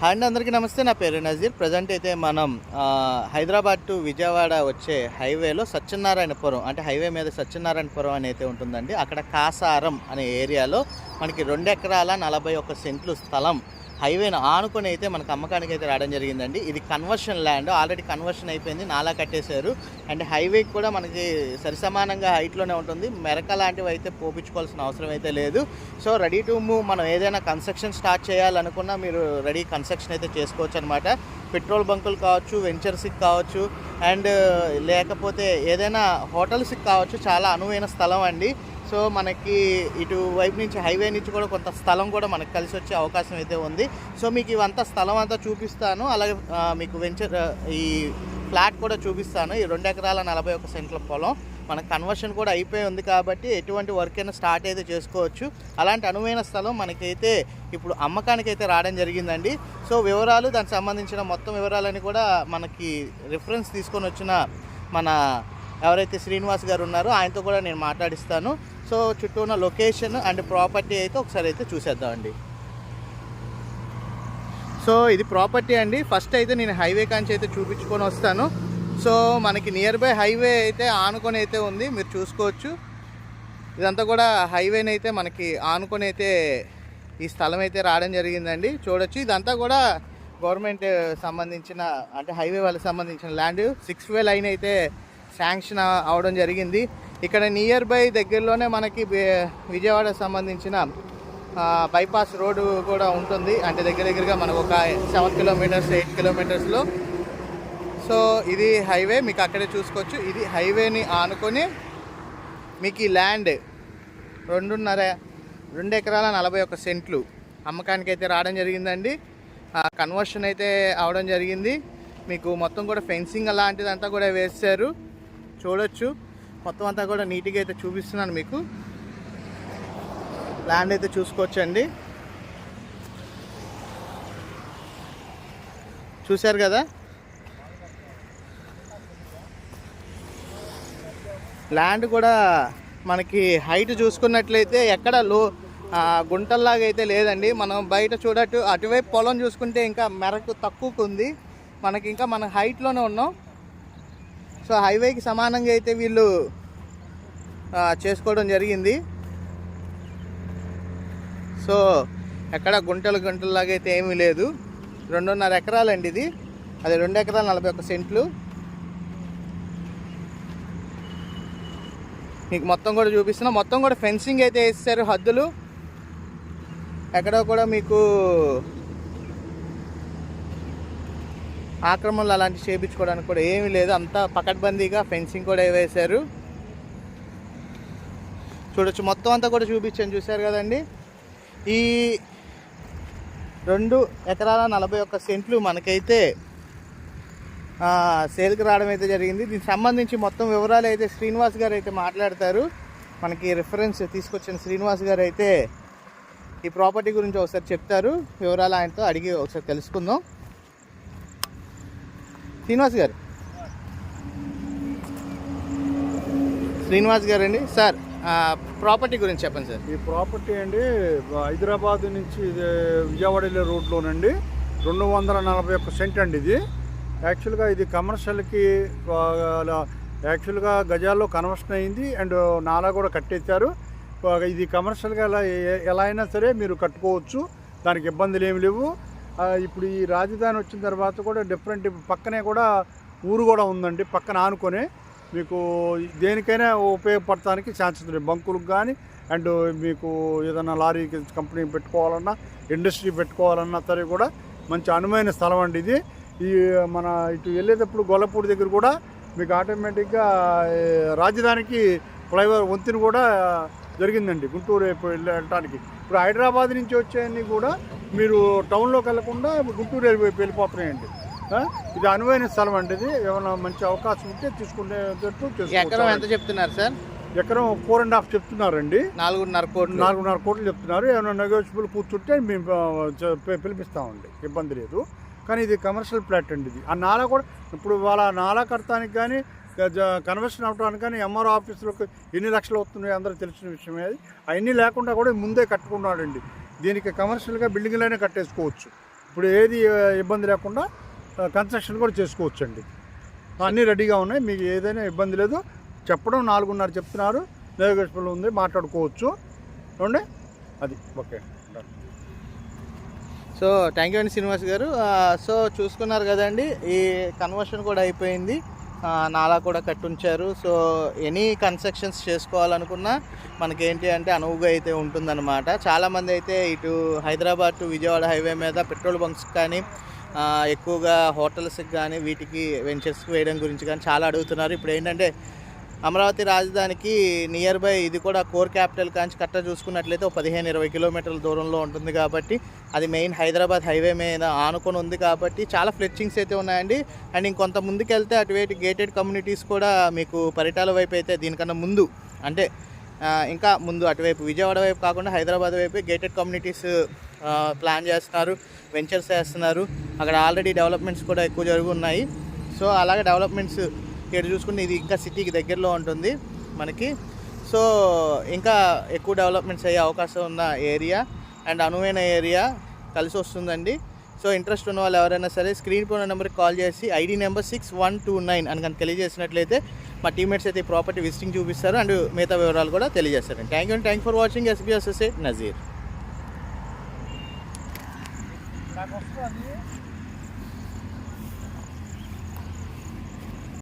Hi అందరికీ నమస్తే. నా పేరు నజీర్. ప్రజెంట్ అయితే మనం హైదరాబాద్ టు విజయవాడ వచ్చే హైవేలో సత్యనారాయణపురం అంటే హైవే మీద సత్యనారాయణపురం అని అయితే ఉంటుందండి. అక్కడ కాసారం అనే ఏరియాలో మనకి రెండు ఎకరాల నలభై ఒక సెంట్లు స్థలం హైవేను ఆనుకొని అయితే మనకు అమ్మకానికి అయితే రావడం జరిగిందండి. ఇది కన్వర్షన్ ల్యాండ్. ఆల్రెడీ కన్వర్షన్ అయిపోయింది. నాలా కట్టేశారు. అండ్ హైవే కూడా మనకి సరిసమానంగా హైట్లోనే ఉంటుంది. మెరక లాంటివి అయితే పోపించుకోవాల్సిన అవసరం అయితే లేదు. So ready to move. మనం ఏదైనా కన్స్ట్రక్షన్ స్టార్ట్ చేయాలనుకున్నా మీరు రెడీ కన్స్ట్రక్షన్ అయితే చేసుకోవచ్చు అనమాట పెట్రోల్ బంకులు కావచ్చు వెంచర్స్కి కావచ్చు అండ్ లేకపోతే ఏదైనా హోటల్స్కి కావచ్చు. చాలా అనువైన స్థలం అండి. సో మనకి ఇటు వైపు నుంచి హైవే నుంచి కూడా కొంత స్థలం కూడా మనకు కలిసి వచ్చే అవకాశం అయితే ఉంది. సో మీకు ఇవంతా స్థలం అంతా చూపిస్తాను. అలాగే మీకు వెంచర్ ఈ ఫ్లాట్ కూడా చూపిస్తాను. ఈ రెండు ఎకరాల నలభై ఒక సెంట్ల పొలం. మన కన్వర్షన్ కూడా అయిపోయి ఉంది కాబట్టి ఎటువంటి వర్క్ అయినా స్టార్ట్ అయితే చేసుకోవచ్చు. అలాంటి అనువైన స్థలం మనకైతే ఇప్పుడు అమ్మకానికి అయితే రావడం జరిగిందండి. సో వివరాలు దానికి సంబంధించిన మొత్తం వివరాలని కూడా మనకి రిఫరెన్స్ తీసుకొని వచ్చిన మన ఎవరైతే శ్రీనివాస్ గారు ఉన్నారో ఆయనతో కూడా నేను మాట్లాడిస్తాను. సో చుట్టూ ఉన్న లొకేషన్ అండ్ ప్రాపర్టీ అయితే ఒకసారి అయితే చూసేద్దామండి. సో ఇది ప్రాపర్టీ అండి. ఫస్ట్ అయితే నేను హైవే కాంచి అయితే చూపించుకొని వస్తాను. సో మనకి నియర్ బై హైవే అయితే ఆనుకొని అయితే ఉంది. మీరు చూసుకోవచ్చు. ఇదంతా కూడా హైవేని అయితే మనకి ఆనుకొని అయితే ఈ స్థలం అయితే రావడం జరిగిందండి. చూడొచ్చు. ఇదంతా కూడా గవర్నమెంట్ సంబంధించిన అంటే హైవే వాళ్ళకి సంబంధించిన ల్యాండ్ సిక్స్ వే లైన్ అయితే శాంక్షన్ అవడం జరిగింది. ఇక్కడ నియర్ బై దగ్గరలోనే మనకి విజయవాడ సంబంధించిన బైపాస్ రోడ్డు కూడా ఉంటుంది. అంటే దగ్గర దగ్గరగా మనకు ఒక సెవెన్ కిలోమీటర్స్ ఎయిట్ కిలోమీటర్స్లో సో ఇది హైవే మీకు అక్కడే చూసుకోవచ్చు. ఇది హైవేని ఆనుకొని మీకు ఈ ల్యాండ్ రెండున్నర రెండు ఎకరాల నలభై ఒక్క సెంట్లు అమ్మకానికి అయితే రావడం జరిగిందండి. కన్వర్షన్ అయితే అవడం జరిగింది. మీకు మొత్తం కూడా ఫెన్సింగ్ అలాంటిదంతా కూడా వేశారు. చూడొచ్చు. మొత్తం అంతా కూడా నీట్గా అయితే చూపిస్తున్నాను మీకు. ల్యాండ్ అయితే చూసుకోవచ్చండి. చూశారు కదా? ల్యాండ్ కూడా మనకి హైట్ చూసుకున్నట్లయితే ఎక్కడ లో గుంటల్లాగా అయితే లేదండి. మనం బయట చూడట్టు అటువైపు పొలం చూసుకుంటే ఇంకా మెరకు తక్కువకు ఉంది. మనకి ఇంకా మన హైట్లోనే ఉన్నాం. సో హైవేకి సమానంగా అయితే వీళ్ళు చేసుకోవడం జరిగింది. సో ఎక్కడ గుంటలు గుంటల్లాగా అయితే ఏమీ లేదు. రెండున్నర ఎకరాలండి ఇది. అది రెండు ఎకరాల నలభై ఒక్క సెంట్లు. మీకు మొత్తం కూడా చూపిస్తున్నా. మొత్తం కూడా ఫెన్సింగ్ అయితే వేస్తారు హద్దులు. ఎక్కడో కూడా మీకు ఆక్రమణలు అలాంటివి చేయించుకోవడానికి కూడా ఏమీ లేదు. అంతా పకడ్బందీగా ఫెన్సింగ్ కూడా వేశారు చూడొచ్చు. మొత్తం అంతా కూడా చూపించాను. చూశారు కదండి? ఈ రెండు ఎకరాల నలభై ఒక్క సెంట్లు మనకైతే సేల్కి రావడం అయితే జరిగింది. దీనికి సంబంధించి మొత్తం వివరాలు అయితే శ్రీనివాస్ గారు అయితే మాట్లాడతారు. మనకి రిఫరెన్స్ తీసుకొచ్చిన శ్రీనివాస్ గారు అయితే ఈ ప్రాపర్టీ గురించి ఒకసారి చెప్తారు. వివరాలు ఆయనతో అడిగి ఒకసారి తెలుసుకుందాం. శ్రీనివాస్ గారు. శ్రీనివాస్ గారండి. సార్ ప్రాపర్టీ గురించి చెప్పండి సార్. ఈ ప్రాపర్టీ అండి హైదరాబాద్ నుంచి ఇది విజయవాడ వెళ్ళే రోడ్లోనండి. రెండు వందల నలభై ఒక్క సెంట్ అండి ఇది. యాక్చువల్గా ఇది కమర్షియల్కి యాక్చువల్గా గజాల్లో కన్వర్షన్ అయింది అండ్ నాలా కూడా కట్టేశారు. ఇది కమర్షియల్గా ఎలా ఎలా అయినా సరే మీరు కట్టుకోవచ్చు దానికి ఇబ్బందులు ఏమి లేవు. ఇప్పుడు ఈ రాజధాని వచ్చిన తర్వాత కూడా డిఫరెంట్ పక్కనే కూడా ఊరు కూడా ఉందండి పక్కన ఆనుకొని. మీకు దేనికైనా ఉపయోగపడటానికి ఛాన్సెస్ ఉన్నాయి బంకులకు కానీ అండ్ మీకు ఏదైనా లారీ కంపెనీ పెట్టుకోవాలన్నా ఇండస్ట్రీ పెట్టుకోవాలన్నా సరే కూడా మంచి అనువైన స్థలం అండి ఇది. ఈ మన ఇటు వెళ్ళేటప్పుడు గొల్లపూడి దగ్గర కూడా మీకు ఆటోమేటిక్గా రాజధానికి ఫ్లైఓవర్ వంతెన కూడా జరిగిందండి గుంటూరు వైపు వెళ్ళటానికి. ఇప్పుడు హైదరాబాద్ నుంచి వచ్చేవన్నీ కూడా మీరు టౌన్లోకి వెళ్ళకుండా గుంటూరు వెళ్ళిపోతున్నాయండి. ఇది అనువైన స్థలం అండి ఇది. ఏమైనా మంచి అవకాశం ఉంటే తీసుకునేటట్టు ఎకరం ఎంత. చెప్తున్నారు సార్? ఎకరం ఫోర్ అండ్ హాఫ్ చెప్తున్నారండి. నాలుగున్నర కోట్లు. నాలుగున్నర కోట్లు చెప్తున్నారు. ఏమైనా నెగోషియబుల్ కూర్చుంటే మేము పిలిపిస్తామండి. ఇబ్బంది లేదు. కానీ ఇది కమర్షియల్ ప్లాట్ అండి ఇది. ఆ నాలా కూడా ఇప్పుడు వాళ్ళ నాలా కడతానికి కానీ కన్వర్షన్ అవడానికి కానీ ఎంఆర్ఓ ఆఫీసులకు ఎన్ని లక్షలు అవుతున్నాయి అందరూ తెలిసిన విషయమే అది. అవన్నీ లేకుండా కూడా ముందే కట్టుకున్నాడండి. దీనికి కమర్షియల్గా బిల్డింగ్లైనా కట్టేసుకోవచ్చు. ఇప్పుడు ఏది ఇబ్బంది లేకుండా కన్స్ట్రక్షన్ కూడా చేసుకోవచ్చు అండి అన్నీ రెడీగా ఉన్నాయి. మీకు ఏదైనా ఇబ్బంది లేదు. చెప్పడం నాలుగున్నర చెప్తున్నారు. నెగోషియబుల్ ఉంది. మాట్లాడుకోవచ్చు. చూడండి అది. ఓకే. సో థ్యాంక్ యూ అండి శ్రీనివాస్ గారు. సో చూసుకున్నారు కదండి. ఈ కన్వర్షన్ కూడా అయిపోయింది. నాలా కూడా కట్టుంచారు. సో ఎనీ కన్స్ట్రక్షన్స్ చేసుకోవాలనుకున్నా మనకేంటి అంటే అనువుగా అయితే ఉంటుందన్నమాట. చాలామంది అయితే ఇటు హైదరాబాద్ టు విజయవాడ హైవే మీద పెట్రోల్ బంక్స్ కానీ ఎక్కువగా హోటల్స్కి కానీ వీటికి వెంచర్స్కి వేయడం గురించి కానీ చాలా అడుగుతున్నారు. ఇప్పుడు ఏంటంటే అమరావతి రాజధానికి నియర్ బై ఇది కూడా కోర్ క్యాపిటల్ కాంచి కట్ట చూసుకున్నట్లయితే ఒక పదిహేను ఇరవై కిలోమీటర్ల దూరంలో ఉంటుంది కాబట్టి అది మెయిన్ హైదరాబాద్ హైవే మీద ఆనుకొని ఉంది కాబట్టి చాలా ఫ్లెచ్చింగ్స్ అయితే ఉన్నాయండి. అండ్ ఇంకొంత ముందుకు వెళ్తే అటువైపు గేటెడ్ కమ్యూనిటీస్ కూడా మీకు పరిటాల వైపు అయితే దీనికన్నా ముందు అంటే ఇంకా ముందు అటువైపు విజయవాడ వైపు కాకుండా హైదరాబాద్ వైపు గేటెడ్ కమ్యూనిటీస్ ప్లాన్ చేస్తున్నారు వెంచర్స్ చేస్తున్నారు. అక్కడ ఆల్రెడీ డెవలప్మెంట్స్ కూడా ఎక్కువ జరుగున్నాయి. సో అలాగే డెవలప్మెంట్స్ ఇక్కడ చూసుకుంటే ఇది ఇంకా సిటీకి దగ్గరలో ఉంటుంది మనకి. సో ఇంకా ఎక్కువ డెవలప్మెంట్స్ అయ్యే అవకాశం ఉన్న ఏరియా అండ్ అనువైన ఏరియా కలిసి వస్తుందండి. సో ఇంట్రెస్ట్ ఉన్న వాళ్ళు ఎవరైనా సరే స్క్రీన్ పైన నెంబర్కి కాల్ చేసి ID number six one two nine అని కనుక తెలియజేసినట్లయితే మా టీమేట్స్ అయితే ఈ ప్రాపర్టీ విజిటింగ్ చూపిస్తారు. అండ్ మిగతా వివరాలు కూడా తెలియజేస్తారు thank you thank for watching SB associate Nazeer 我算你。